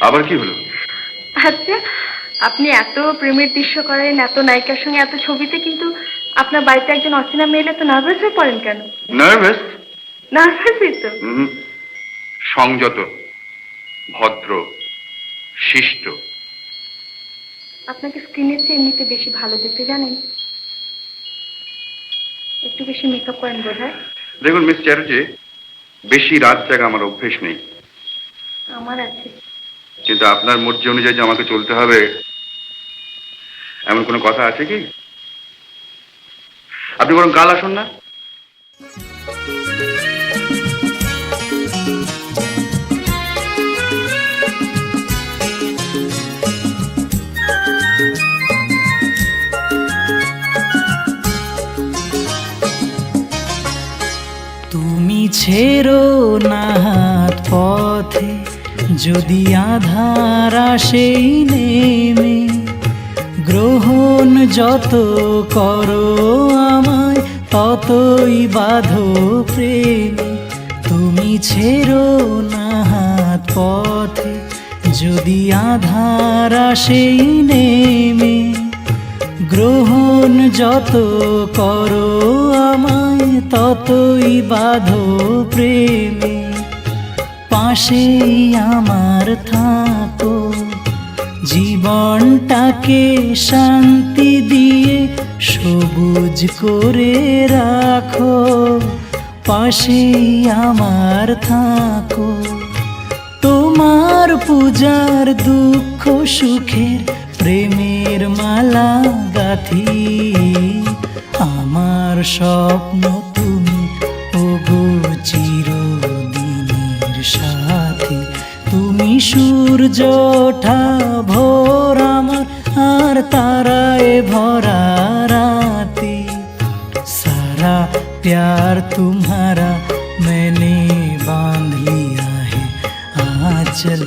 আবার কি হলো? আচ্ছা আপনি এত প্রেমের দৃশ্য করেন এত নায়িকার সঙ্গে এত ছবিতে কিন্তু আপনার বাড়িতে একজন অচেনা মেয়ে এত নার্ভাস হয়ে পড়েন কেন? নার্ভাস নার্ভাসই তো। সংযত ভদ্র শিষ্ট। আপনাকে স্ক্রিনের চেয়ে এমনিতে বেশি ভালো দেখতে জানেন? একটু বেশি মেকআপ করেন বোধ দেখুন মিস চ্যাটার্জি বেশি রাত জাগা আমার অভ্যেস নেই। আমার আছে। কিন্তু আপনার মর্জি অনুযায়ী যে আমাকে চলতে হবে, এমন কোনো কথা আছে কি? আপনি বরং কাল আসুন না। তুমি ছেড়ো না পথে যদি আধার সেই নেমে, গ্রহণ যত করো আমায়, ততই বাঁধো প্রেমে। তুমি ছেড়ো না হাত পথে, যদি আধার সেই নেমে, গ্রহণ যত করো আমায়, ততই বাঁধো প্রেমে। পাশেই আমার থাকো। জীবনটাকে শান্তি দিয়ে সবুজ করে রাখো। পাশেই আমার থাকো। তোমার পূজার দুঃখ সুখের প্রেমের মালা গাথি। আমার স্বপ্ন তুমি সাথী তুমি সূর্য ওঠা ভোর আমার আর তারায় ভরা রাতি सारा प्यार तुम्हारा मैंने बांध लिया है आंचल